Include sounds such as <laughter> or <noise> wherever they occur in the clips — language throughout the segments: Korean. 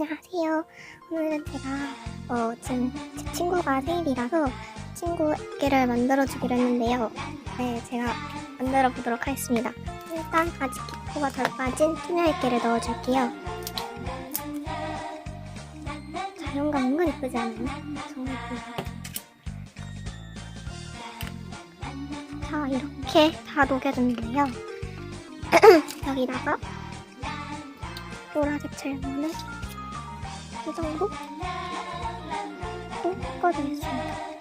안녕하세요. 오늘은 제가 어, 지금 제 친구가 생일이라서 친구에게를 만들어주기로 했는데요. 네, 제가 만들어 보도록 하겠습니다. 일단 아직 기포가 덜 빠진 투명액계를 넣어줄게요. 자연감 은근 예쁘지 않나요? 정말 예쁘죠? 자, 이렇게 다 녹여줬는데요. <clears throat> 여기다가 보라색 젤몬을 이 정도? 또 섞어주겠습니다.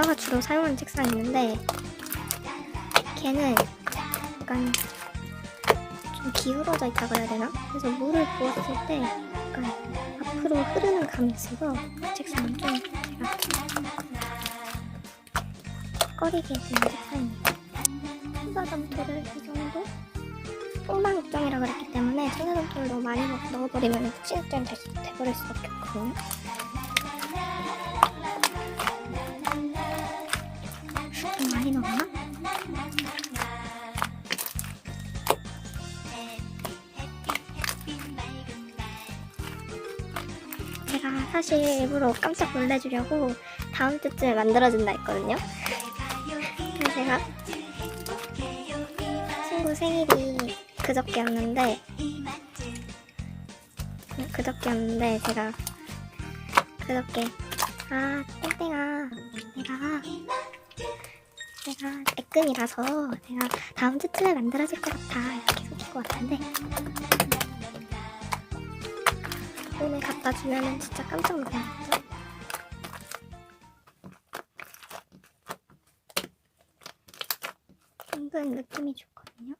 엄마가 주로 사용하는 책상이 있는데 걔는 약간 좀 기울어져 있다고 해야 되나? 그래서 물을 부었을 때 약간 앞으로 흐르는 감이 있어서 그 책상은 좀 제가 꺼리게 해주는 책상입니다. 소다점토를 이 정도? 폭망 걱정이라 그랬기 때문에 소다점토를 너무 많이 넣- 넣어버리면 푸치늑장이 돼버릴 수밖에 없거든요. 제가 사실 일부러 깜짝 놀래주려고 다음 주쯤에 만들어준다 했거든요. 그래서 제가 친구 생일이 그저께였는데 그저께였는데 제가 그저께 아 땡땡아 내가 내가 애끈이라서 내가 다음 주쯤에 만들어줄 것 같아 이렇게 속일 것 같은데 오늘 갖다 주면은 진짜 깜짝 놀라겠죠? 은근 느낌이 좋거든요.